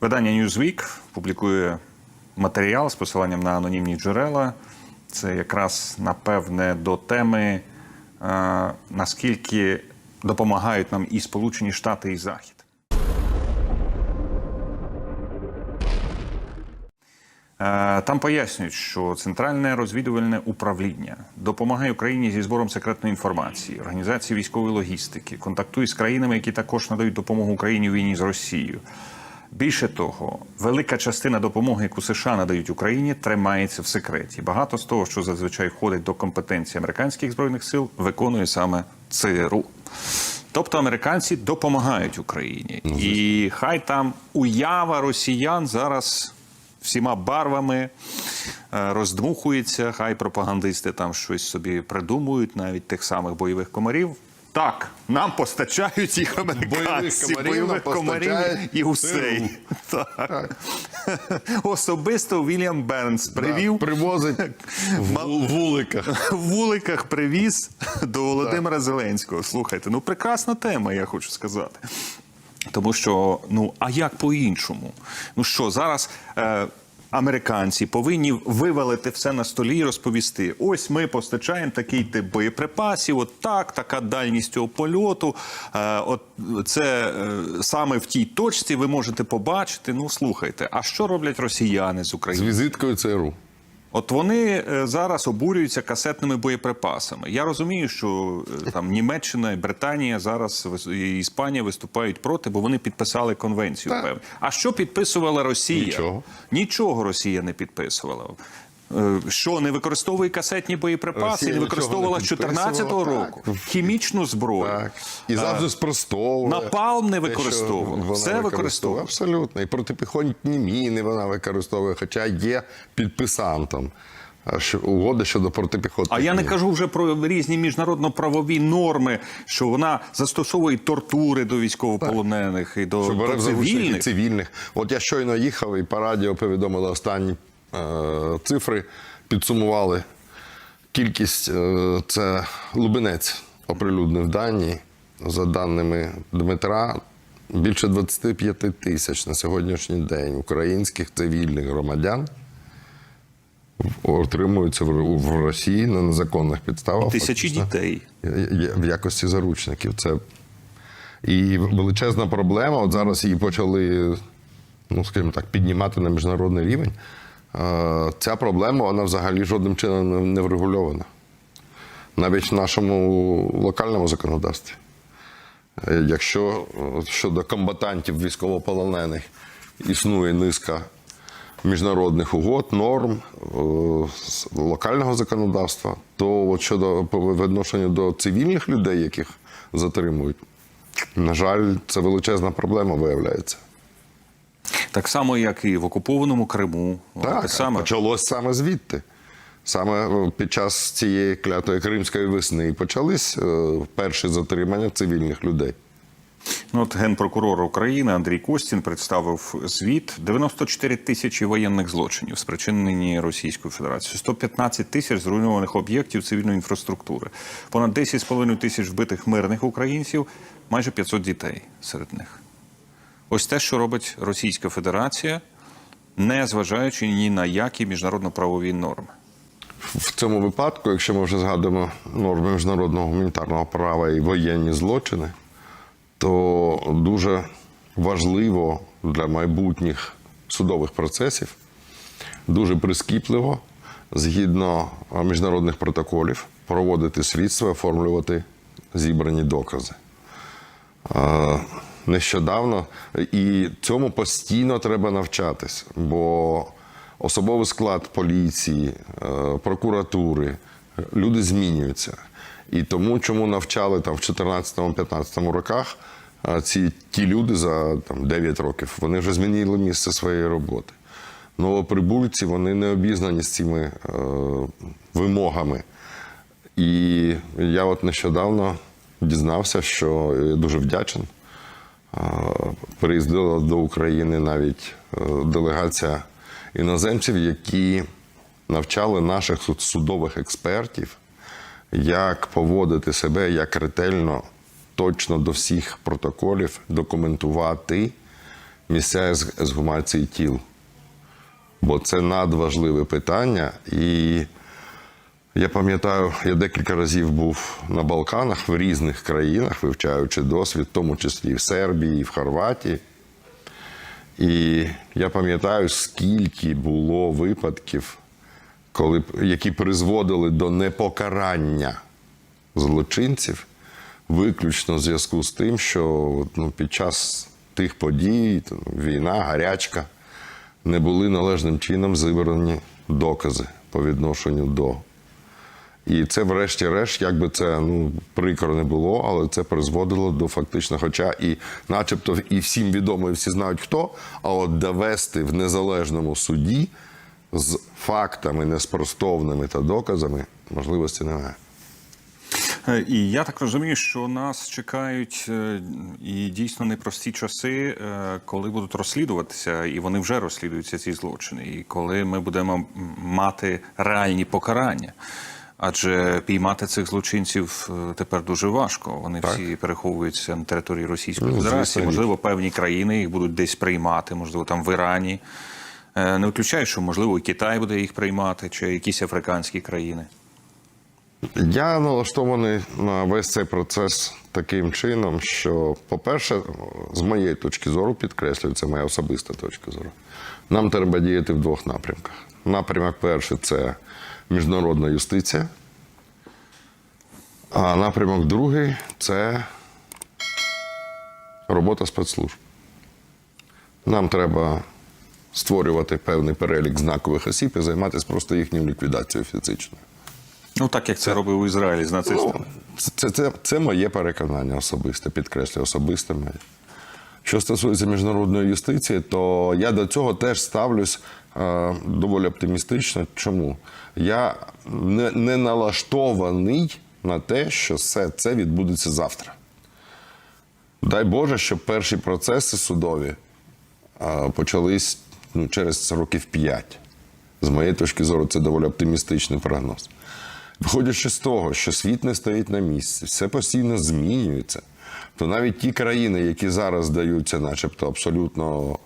Видання Newsweek публікує матеріал з посиланням на анонімні джерела. Це якраз напевне до теми, е, наскільки допомагають нам і Сполучені Штати, і Захід. Е, Там пояснюють, що центральне розвідувальне управління допомагає Україні зі збором секретної інформації, організації військової логістики, контактує з країнами, які також надають допомогу Україні у війні з Росією. Більше того, велика частина допомоги, яку США надають Україні, тримається в секреті. Багато з того, що зазвичай входить до компетенції американських збройних сил, виконує саме ЦРУ. Тобто американці допомагають Україні, і хай там уява росіян зараз всіма барвами е, роздмухується. Хай пропагандисти там щось собі придумують, навіть тих самих бойових комарів. Так, нам постачають їх американці, комарів нам постачають і гусей. Так. Особисто Вільям Бернс привів Привозить в вуликах. в вуликах привіз до Володимира Зеленського. Слухайте, ну прекрасна тема, я хочу сказати. Тому що, ну а як по-іншому? Ну що, зараз е, американці повинні вивалити все на столі і розповісти: ось ми постачаємо такий тип боєприпасів, от так, така дальність цього польоту. Е, от це е, саме в тій точці ви можете побачити. Ну слухайте, а що роблять росіяни з З України? візиткою ЦРУ. От вони е, зараз обурюються касетними боєприпасами. Я розумію, що е, там Німеччина і Британія зараз і Іспанія виступають проти, бо вони підписали конвенцію. Певно. А що підписувала Росія? Нічого. Нічого Росія не підписувала. Е, Що не використовує касетні боєприпаси, Росія не використовувала з 14-го року так. хімічну зброю. Так. І завжди спростовує. Напалм не використовувала. вона Все використовувала. Абсолютно. І протипіхотні міни вона використовує, хоча є підписантом угоди щодо протипіхотних А я не кажу вже про різні міжнародно-правові норми, що вона застосовує тортури до військовополонених і до, до цивільних. цивільних. От я щойно їхав і по радіо повідомили останні е, цифри, підсумували кількість. Е, це Лубенець оприлюднив дані. За даними Дмитра, більше 25 тисяч на сьогоднішній день українських цивільних громадян отримуються в в Росії на незаконних підставах. Тисячі дітей. в якості заручників. Це і величезна проблема. От зараз її почали, ну скажімо так, піднімати на міжнародний рівень. Е, Ця проблема вона взагалі жодним чином не- врегульована. Навіть в нашому локальному законодавстві. Е, Якщо е, щодо комбатантів військовополонених існує низка міжнародних угод, норм локального законодавства, то от щодо по відношенню до цивільних людей, яких затримують, на жаль, це величезна проблема виявляється. Так само, як і в окупованому Криму. Так, саме. почалось саме звідти. Саме е, під час цієї клятої кримської весни почались е, перші затримання цивільних людей. Ну, от генпрокурор України Андрій Костін представив звіт 94 тисячі воєнних злочинів, спричинені Російською Федерацією, 115 тисяч зруйнованих об'єктів цивільної інфраструктури, понад 10,5 тисяч вбитих мирних українців, майже 500 дітей серед них. Ось те, що робить Російська Федерація, не зважаючи ні на які міжнародно-правові норми. В цьому випадку, якщо ми вже згадуємо норми міжнародного гуманітарного права і воєнні злочини, то дуже важливо для майбутніх судових процесів, дуже прискіпливо, згідно міжнародних протоколів, проводити слідство, оформлювати зібрані докази. Нещодавно і цьому постійно треба навчатись, бо особовий склад поліції, е, прокуратури, люди змінюються. І тому, чому навчали там в 14-15 роках, е, ці ті люди за там, 9 років вони вже змінили місце своєї роботи. Новоприбульці вони не обізнані з цими е, вимогами. І я от нещодавно дізнався, що я дуже вдячен. Приїздила до України навіть е, делегація іноземців, які навчали наших судових експертів, як поводити себе, як ретельно, точно до всіх протоколів документувати місця ексгумації тіл. Бо це надважливе питання. І я пам'ятаю, я декілька разів був на Балканах в різних країнах, вивчаючи досвід, в тому числі і в Сербії, і в Хорватії. І я пам'ятаю, скільки було випадків, коли, які призводили до непокарання злочинців, виключно в зв'язку з тим, що ну, під час тих подій, там, війна, гарячка, не були належним чином зібрані докази по відношенню до. І це, врешті-решт, як би це ну, прикро не було, але це призводило до фактично, хоча і начебто і всім відомо, і всі знають хто, а от довести в незалежному суді з фактами неспростовними та доказами можливості немає. Е, І я так розумію, що нас чекають е, і дійсно непрості часи, е, коли будуть розслідуватися, і вони вже розслідуються ці злочини, і коли ми будемо мати реальні покарання. Адже піймати цих злочинців е, тепер дуже важко. Вони всі переховуються на території Російської Ну, Федерації. річ. Можливо, певні країни їх будуть десь приймати, можливо, там в Ірані. Е, Не виключаю, що можливо і Китай буде їх приймати, чи якісь африканські країни. Я налаштований на весь цей процес таким чином, що, по-перше, з моєї точки зору, підкреслюю, це моя особиста точка зору. Нам треба діяти в двох напрямках. Напрямок перший це міжнародна юстиція, а напрямок другий це робота спецслужб. Нам треба створювати певний перелік знакових осіб і займатися просто їхньою ліквідацією фізичною. Ну так як це робив Ізраїль з нацистами. Ну, це, це, це моє переконання особисте, підкреслюю, особисте моє. Що стосується міжнародної юстиції, то я до цього теж ставлюсь е, доволі оптимістично. Чому? Я не, не налаштований на те, що все це відбудеться завтра. Дай Боже, щоб перші процеси судові е, почались ну, через років п'ять. З моєї точки зору, це доволі оптимістичний прогноз. Виходячи з того, що світ не стоїть на місці, все постійно змінюється, то навіть ті країни, які зараз здаються, начебто, абсолютно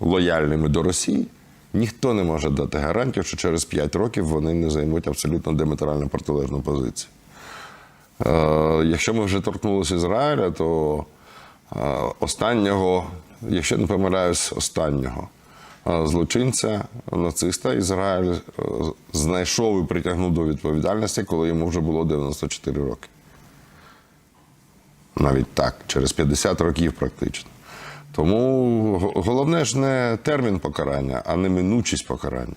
лояльними до Росії, ніхто не може дати гарантію, що через 5 років вони не займуть абсолютно диаметрально протилежну позицію. Е, якщо ми вже торкнулися Ізраїля, то е, останнього, якщо не помиляюсь, останнього е, злочинця, нациста Ізраїль е, знайшов і притягнув до відповідальності, коли йому вже було 94 роки. Навіть так, через 50 років практично. Тому головне ж не термін покарання, а неминучість покарання.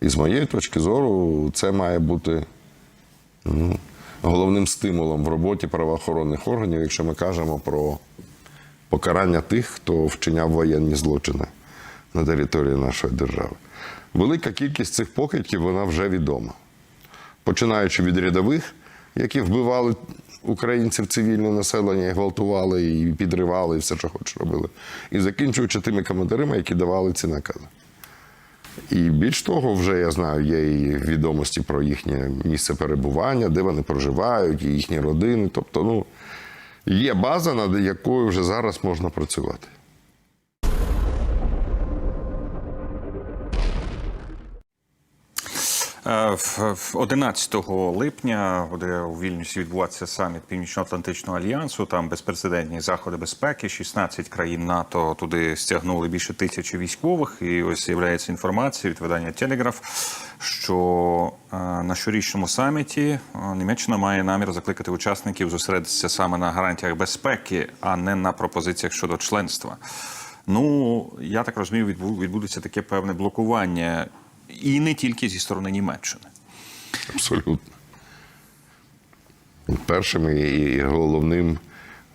І з моєї точки зору, це має бути ну, головним стимулом в роботі правоохоронних органів, якщо ми кажемо про покарання тих, хто вчиняв воєнні злочини на території нашої держави. Велика кількість цих покидьків вона вже відома. Починаючи від рядових, які вбивали українців цивільне населення, гвалтували, і підривали, і все, що хочуть, робили. І закінчуючи тими коментарями, які давали ці накази. І більш того, вже я знаю, є і відомості про їхнє місце перебування, де вони проживають, і їхні родини. Тобто, ну, є база, над якою вже зараз можна працювати. 11 липня буде у Вільнюсі відбуватися саміт Північно-Атлантичного альянсу. Там безпрецедентні заходи безпеки. 16 країн НАТО туди стягнули більше тисячі військових. І ось з'являється інформація від видання Телеграф, що е, на щорічному саміті е, Німеччина має намір закликати учасників зосередитися саме на гарантіях безпеки, а не на пропозиціях щодо членства. Ну я так розумію, відбу- відбудеться таке певне блокування, і не тільки зі сторони Німеччини. Абсолютно. Першим і- головним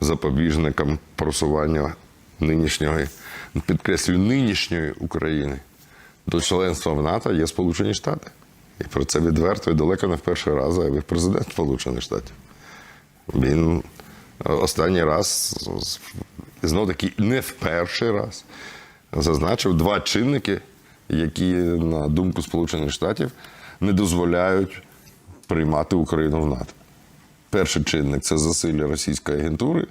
запобіжником просування нинішньої, підкреслюю, нинішньої України до членства в НАТО є Сполучені Штати. І про це відверто і далеко не в перший раз заявив президент Сполучених Штатів. Він е, останній раз, знов таки не в перший раз, зазначив два чинники, які, на думку Сполучених Штатів, не дозволяють приймати Україну в НАТО. Перший чинник це засилля російської агентури,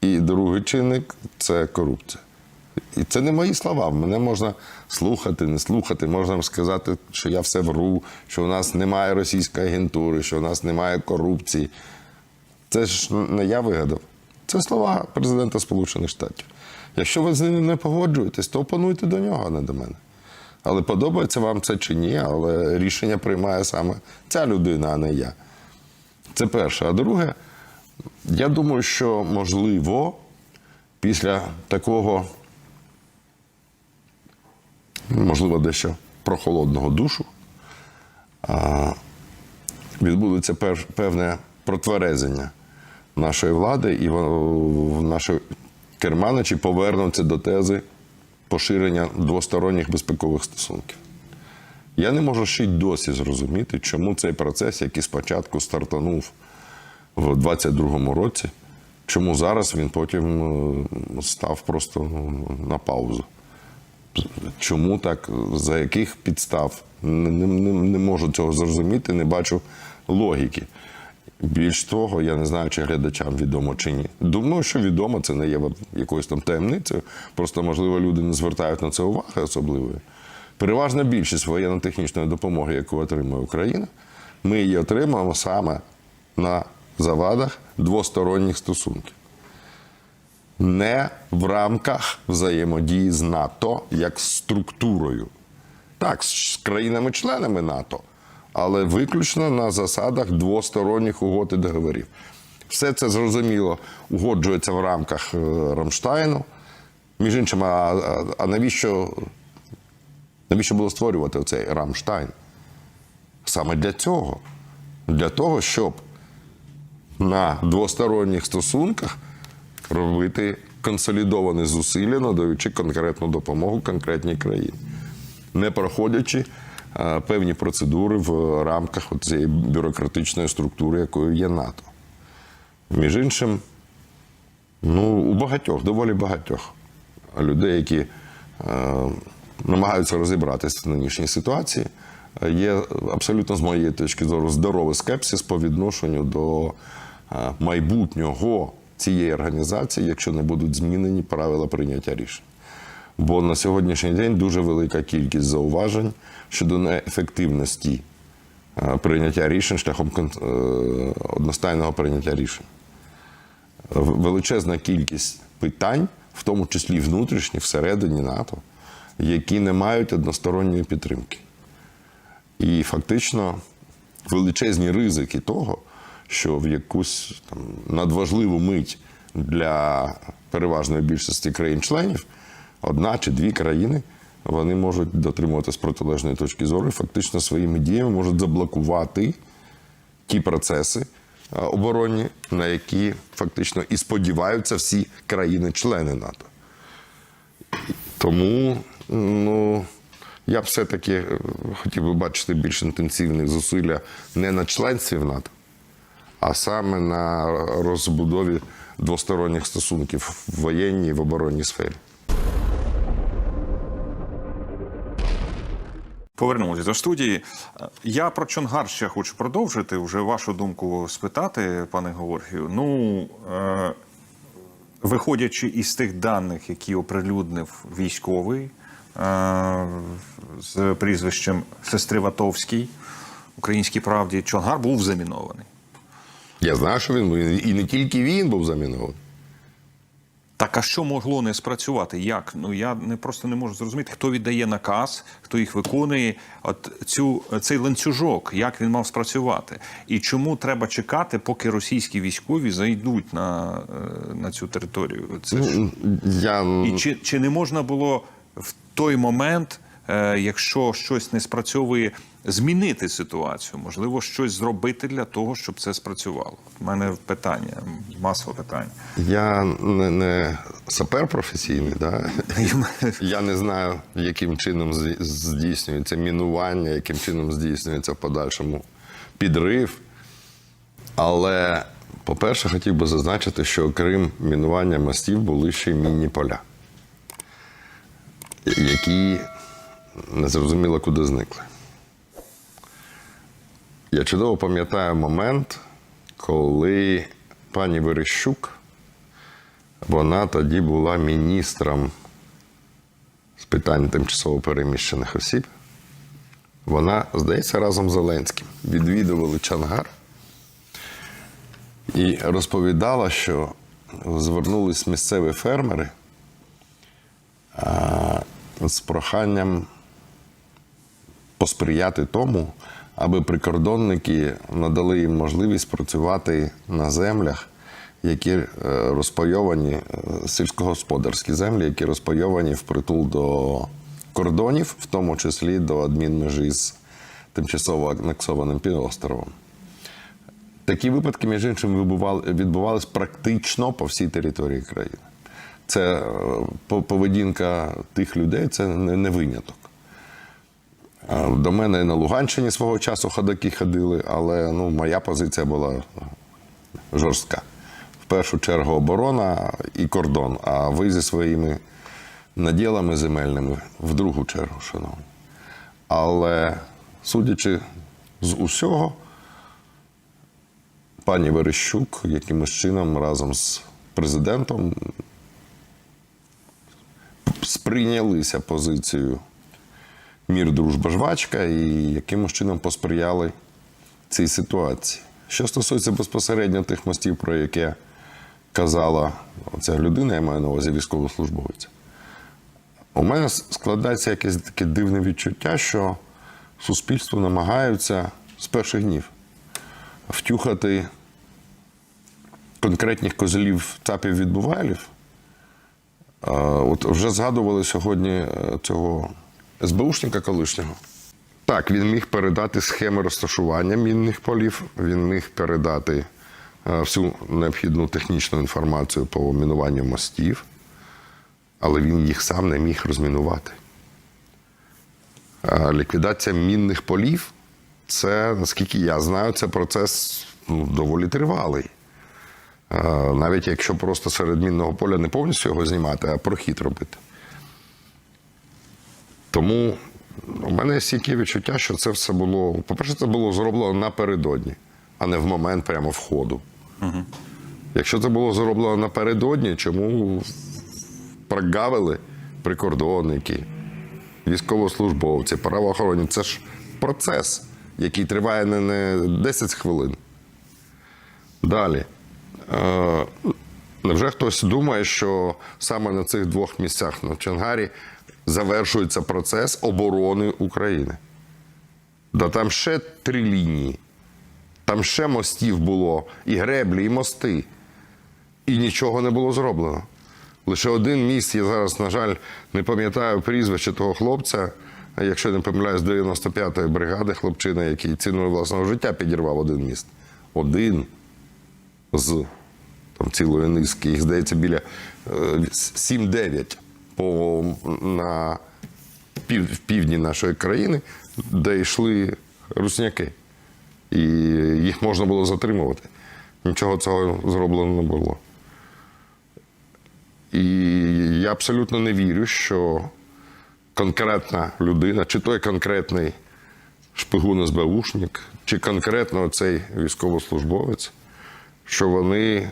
і другий чинник це корупція. І це не мої слова. Мене можна слухати, не слухати. Можна сказати, що я все вру, що у нас немає російської агентури, що у нас немає корупції. Це ж не я вигадав. Це слова президента Сполучених Штатів. Якщо ви з ними не погоджуєтесь, то опонуйте до нього, а не до мене. Але подобається вам це чи ні, але рішення приймає саме ця людина, а не я. Це перше. А друге, я думаю, що можливо, після такого, можливо, дещо прохолодного душу, відбудеться певне протверезення нашої влади, і наші керманичі повернуться до тези поширення двосторонніх безпекових стосунків. Я не можу ще й досі зрозуміти, чому цей процес, який спочатку стартанув в 22-му році, чому зараз він потім е, став просто ну, на паузу. Чому так, за яких підстав? Не, не, не- не можу цього зрозуміти, не бачу логіки. Більш того, я не знаю, чи глядачам відомо чи ні. Думаю, що відомо, це не є якоюсь там таємницею. Просто, можливо, люди не звертають на це уваги особливої. Переважна більшість воєнно-технічної допомоги, яку отримує Україна, ми її отримаємо саме на завадах двосторонніх стосунків. Не в рамках взаємодії з НАТО як структурою. Так, з країнами-членами НАТО, але виключно на засадах двосторонніх угод і договорів. Все це зрозуміло угоджується в рамках е, Рамштайну. Між іншим, а, а, а навіщо, навіщо було створювати цей Рамштайн? Саме для цього. Для того, щоб на двосторонніх стосунках робити консолідовані зусилля, надаючи конкретну допомогу конкретній країні, не проходячи певні процедури в рамках цієї бюрократичної структури, якою є НАТО. Між іншим, ну, у багатьох, доволі багатьох людей, які е, намагаються розібратися в нинішній ситуації, е, є абсолютно з моєї точки зору здоровий скепсис по відношенню до е, майбутнього цієї організації, якщо не будуть змінені правила прийняття рішень. Бо на сьогоднішній день дуже велика кількість зауважень щодо неефективності е, прийняття рішень шляхом е, одностайного прийняття рішень. Величезна кількість питань, в тому числі внутрішні, всередині НАТО, які не мають односторонньої підтримки. І фактично величезні ризики того, що в якусь там надважливу мить для переважної більшості країн-членів одна чи дві країни вони можуть дотримуватись протилежної точки зору і фактично своїми діями можуть заблокувати ті процеси е, оборонні, на які фактично і сподіваються всі країни-члени НАТО. Тому ну, я б все-таки е, хотів би бачити більш інтенсивних зусилля не на членстві в НАТО, а саме на розбудові двосторонніх стосунків в воєнній і в оборонній сфері. Повернемося до студії. Я про Чонгар ще хочу продовжити. Вже вашу думку спитати, пане Георгію. Ну, е, виходячи із тих даних, які оприлюднив військовий е, з прізвищем Сестриватовський, Українській правді, Чонгар був замінований. Я знаю, що він був, і не тільки він був замінований. Так а що могло не спрацювати? Як? Ну я не просто не можу зрозуміти, хто віддає наказ, хто їх виконує. От цю цей ланцюжок, як він мав спрацювати, і чому треба чекати, поки російські військові зайдуть на, е, на цю територію? Це ж Я і чи, чи не можна було в той момент, якщо щось не спрацьовує, змінити ситуацію? Можливо, щось зробити для того, щоб це спрацювало? У мене питання, масове питання. Я не, не сапер професійний, да? я не знаю, яким чином здійснюється мінування, яким чином здійснюється в подальшому підрив. Але, по-перше, хотів би зазначити, що окрім мінування мостів були ще й мінні поля, які незрозуміло куди зникли. Я чудово пам'ятаю момент, коли пані Верещук, вона тоді була міністром з питань тимчасово переміщених осіб. Вона, здається, разом з Зеленським відвідували Чангар і розповідала, що звернулись місцеві фермери а, з проханням посприяти тому, аби прикордонники надали їм можливість працювати на землях, які е, розпайовані, е, сільськогосподарські землі, які розпайовані впритул до кордонів, в тому числі до адмінмежі з тимчасово анексованим півостровом. Такі випадки, між іншим, відбувались практично по всій території країни. Це е, поведінка тих людей, це не виняток. До мене на Луганщині свого часу ходаки ходили, але ну, моя позиція була жорстка. В першу чергу оборона і кордон, а ви зі своїми наділами земельними в другу чергу, шановні. Але судячи з усього, пані Верещук якимось чином разом з президентом сприйнялися позицією мір, дружба, жвачка і якимось чином посприяли цій ситуації. Що стосується безпосередньо тих мостів, про яке казала ця людина, я маю на увазі військовослужбовця, у мене складається якесь таке дивне відчуття, що суспільство намагаються з перших днів втюхати конкретних козелів цапів відбувайлів. А, От вже згадували сьогодні е, цього СБУшника колишнього. Так, він міг передати схеми розташування мінних полів, він міг передати е, всю необхідну технічну інформацію по мінуванню мостів, але він їх сам не міг розмінувати. Ліквідація мінних полів це, наскільки я знаю, це процес ну, доволі тривалий. Е, Навіть якщо просто серед мінного поля не повністю його знімати, а прохід робити. Тому у мене стійке відчуття, що це все було. По-перше, це було зроблено напередодні, а не в момент прямо входу. Угу. Якщо це було зроблено напередодні, чому прогавили прикордонники, військовослужбовці, правоохоронні? Це ж процес, який триває не, не 10 хвилин. Далі. Е, Невже хтось думає, що саме на цих двох місцях на Чангарі завершується процес оборони України? Да там ще три лінії. Там ще мостів було, і греблі, і мости. І нічого не було зроблено. Лише один міст, я зараз, на жаль, не пам'ятаю прізвище того хлопця, якщо не помиляюсь, 95-ї бригади хлопчина, який ціною власного життя підірвав один міст. Один з там, цілої низки, їх здається, біля е, 7-9 по, на пів, півдні нашої країни, де йшли русняки. І їх можна було затримувати. Нічого цього зроблено не було. І я абсолютно не вірю, що конкретна людина, чи той конкретний шпигун СБУшник, чи конкретно цей військовослужбовець, що вони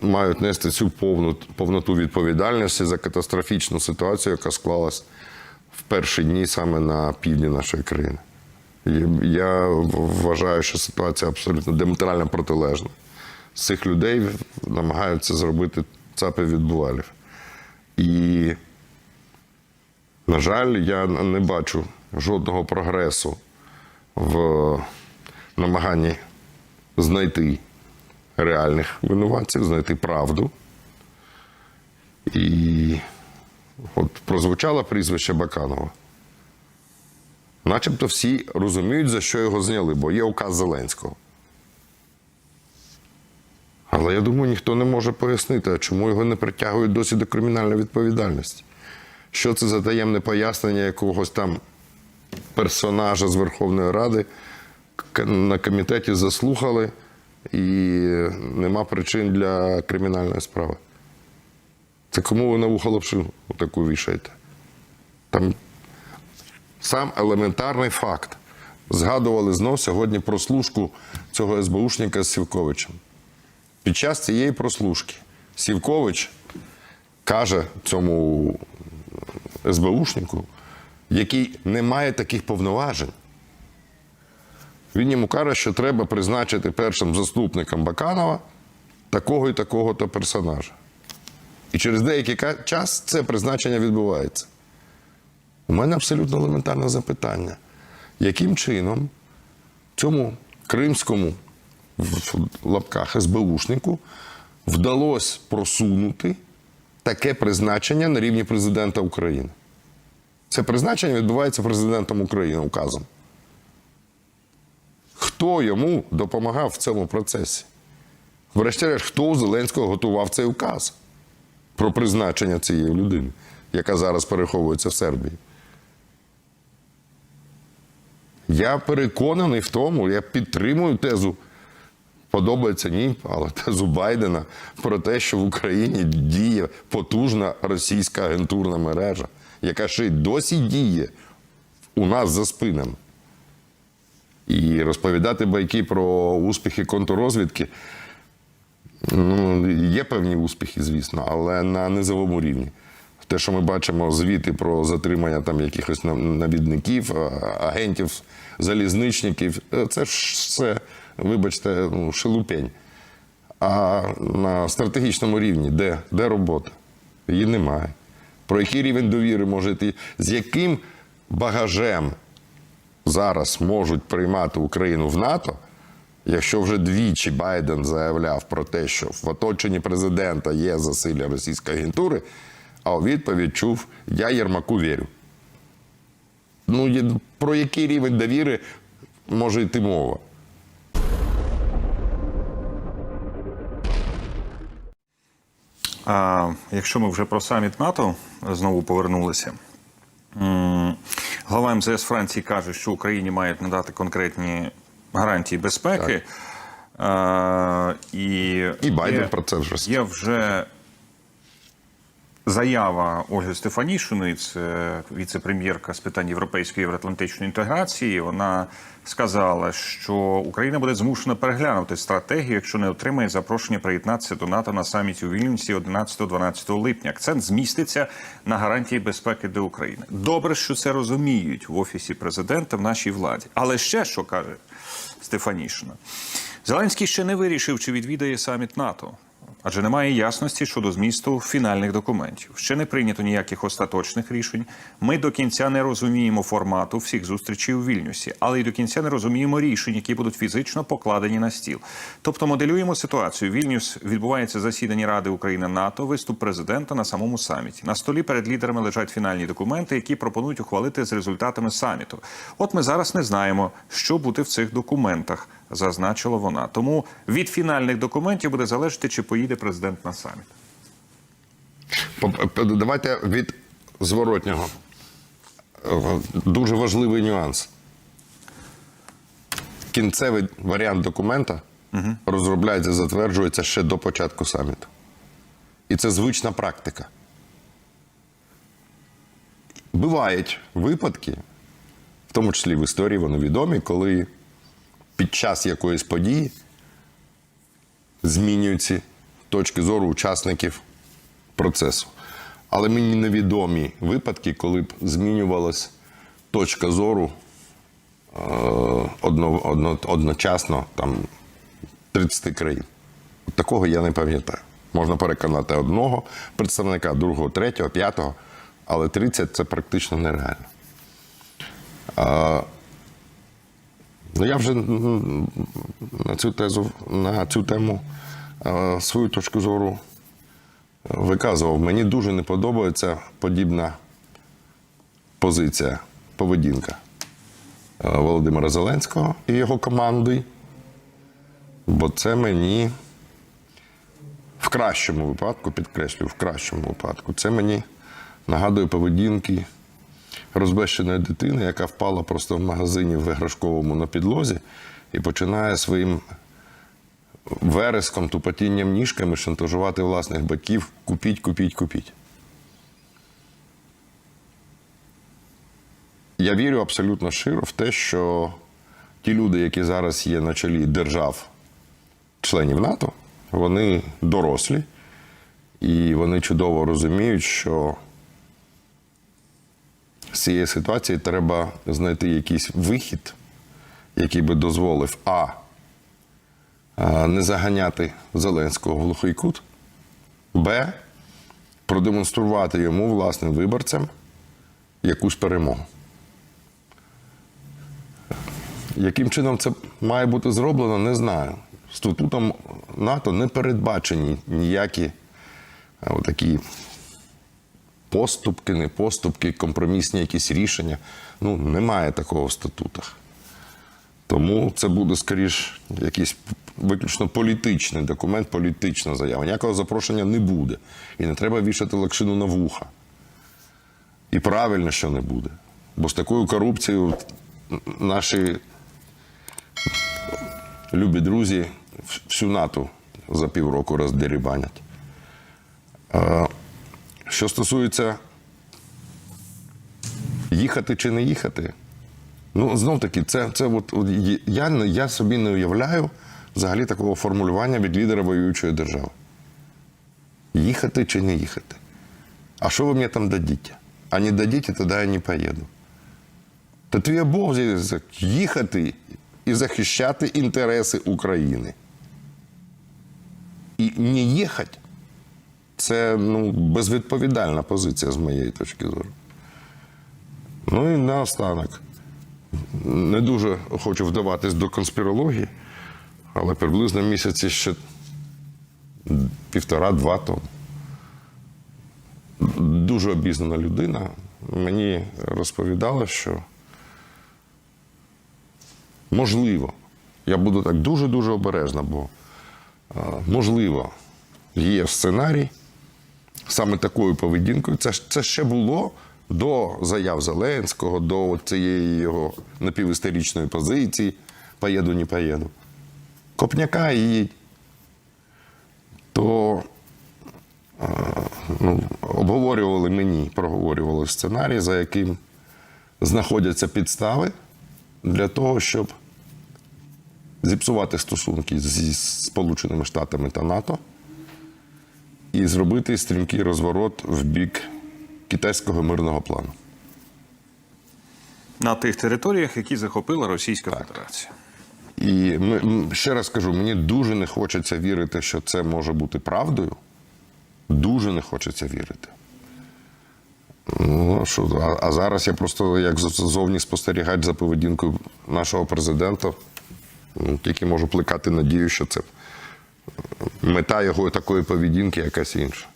мають нести цю повну, повноту відповідальності за катастрофічну ситуацію, яка склалась в перші дні саме на півдні нашої країни. Я вважаю, що ситуація абсолютно діаметрально протилежна. З цих людей намагаються зробити цапи відбувалів. І, на жаль, я не бачу жодного прогресу в намаганні знайти реальних винуватців, знайти правду. І от прозвучало прізвище Баканова. Начебто всі розуміють, за що його зняли, бо є указ Зеленського. Але я думаю, ніхто не може пояснити, чому його не притягують досі до кримінальної відповідальності. Що це за таємне пояснення якогось там персонажа з Верховної Ради на комітеті заслухали, і нема причин для кримінальної справи. Це кому ви на вухо лапшину таку вішаєте? Там сам елементарний факт. Згадували знов сьогодні прослушку цього СБУшника з Сівковичем. Під час цієї прослушки Сівкович каже цьому СБУшнику, який не має таких повноважень. Він йому каже, що треба призначити першим заступником Баканова такого і такого то персонажа. І через деякий час це призначення відбувається. У мене абсолютно елементарне запитання: яким чином цьому кримському в лапках СБУшнику вдалося просунути таке призначення на рівні президента України? Це призначення відбувається президентом України указом. Хто йому допомагав в цьому процесі? Врешті-решт, хто у Зеленського готував цей указ про призначення цієї людини, яка зараз переховується в Сербії? Я переконаний в тому, я підтримую тезу, подобається ні, але тезу Байдена про те, що в Україні діє потужна російська агентурна мережа, яка ще й досі діє у нас за спинами. І розповідати байки про успіхи контррозвідки. Ну, є певні успіхи, звісно, але на низовому рівні. Те, що ми бачимо звіти про затримання там якихось навідників, агентів, залізничників, е, це все, вибачте, ну, шелупень. А на стратегічному рівні, де, де робота? Її немає. Про який рівень довіри може йти? З яким багажем зараз можуть приймати Україну в НАТО, якщо вже двічі Байден заявляв про те, що в оточенні президента є засилля російської агентури, а у відповідь чув я Єрмаку вірю. Ну, про який рівень довіри може йти мова? А якщо ми вже про саміт НАТО знову повернулися, глава МЗС Франції каже, що Україні мають надати конкретні гарантії безпеки. А, і, І Байден є- про це вже. Є вже заява Ольги Стефанішиної, це віце-прем'єрка з питань європейської євроатлантичної інтеграції. Вона сказала, що Україна буде змушена переглянути стратегію, якщо не отримає запрошення приєднатися до НАТО на саміті у Вільнюсі 11-12 липня. Акцент зміститься на гарантії безпеки для України. Добре, що це розуміють в офісі президента в нашій владі. Але ще що каже Стефанішина. Зеленський ще не вирішив, чи відвідає саміт НАТО. Адже немає ясності щодо змісту фінальних документів. Ще не прийнято ніяких остаточних рішень. Ми до кінця не розуміємо формату всіх зустрічей у Вільнюсі, але й до кінця не розуміємо рішень, які будуть фізично покладені на стіл. Тобто моделюємо ситуацію. Вільнюс відбувається засідання Ради України НАТО, виступ президента на самому саміті. На столі перед лідерами лежать фінальні документи, які пропонують ухвалити з результатами саміту. От ми зараз не знаємо, що буде в цих документах, зазначила вона. Тому від фінальних документів буде залежати, чи поїде президент на саміт. Давайте від зворотнього. Дуже важливий нюанс. Кінцевий варіант документа розробляється, затверджується ще до початку саміту. І це звична практика. Бувають випадки, в тому числі в історії вони відомі, коли під час якоїсь події змінюються точки зору учасників процесу. Але мені невідомі випадки, коли б змінювалась точка зору е, одно, одно, одночасно там 30 країн. Такого я не пам'ятаю. Можна переконати одного представника, другого, третього, п'ятого, але 30 це практично нереально. А, ну, я вже на цю тезу, на цю тему е, свою точку зору виказував. Мені дуже не подобається подібна позиція, поведінка е, Володимира Зеленського і його команди, бо це мені в кращому випадку, підкреслюю, в кращому випадку, це мені нагадує поведінки розбещеної дитини, яка впала просто в магазині в іграшковому на підлозі і починає своїм вереском, тупотінням ніжками шантажувати власних батьків купіть, купіть, купіть. Я вірю абсолютно щиро в те, що ті люди, які зараз є на чолі держав, членів НАТО, вони дорослі і вони чудово розуміють, що з цієї ситуації треба знайти якийсь вихід, який би дозволив А. Не заганяти Зеленського в глухий кут, Б. Продемонструвати йому власним виборцям якусь перемогу. Яким чином це має бути зроблено, не знаю. Статутом НАТО не передбачені ніякі такі поступки, не поступки, компромісні якісь рішення. Ну, немає такого в статутах. Тому це буде скоріш якийсь виключно політичний документ, політична заява. Ніякого запрошення не буде. І не треба вішати лакшину на вуха. І правильно, що не буде. Бо з такою корупцією наші любі друзі всю НАТО за півроку роздерібанять. Що стосується їхати чи не їхати, ну знов таки, це, це от, я, я собі не уявляю взагалі такого формулювання від лідера воюючої держави. Їхати чи не їхати? А що ви мені там дадите? А не дадите, тоді я не поїду. Та твій обов'язок їхати і захищати інтереси України. І не їхати це ну, безвідповідальна позиція з моєї точки зору. Ну і наостанок. Не дуже хочу вдаватись до конспірології, але приблизно місяці ще півтора-два тому. Дуже обізнана людина мені розповідала, що можливо, я буду так дуже-дуже обережна, бо можливо, є сценарій саме такою поведінкою. Це, це ще було до заяв Зеленського, до цієї його напівісторичної позиції поїду, не поїду. Копняка і. То е, ну, обговорювали мені, проговорювали сценарій, за яким знаходяться підстави для того, щоб зіпсувати стосунки зі Сполученими Штатами та НАТО і зробити стрімкий розворот в бік китайського мирного плану. На тих територіях, які захопила Російська Федерація. І ми, ще раз кажу, мені дуже не хочеться вірити, що це може бути правдою. Дуже не хочеться вірити. Ну, що, а, а зараз я просто як зовні спостерігач за поведінкою нашого президента, ну, тільки можу плекати надію, що це мета його такої поведінки якась інша.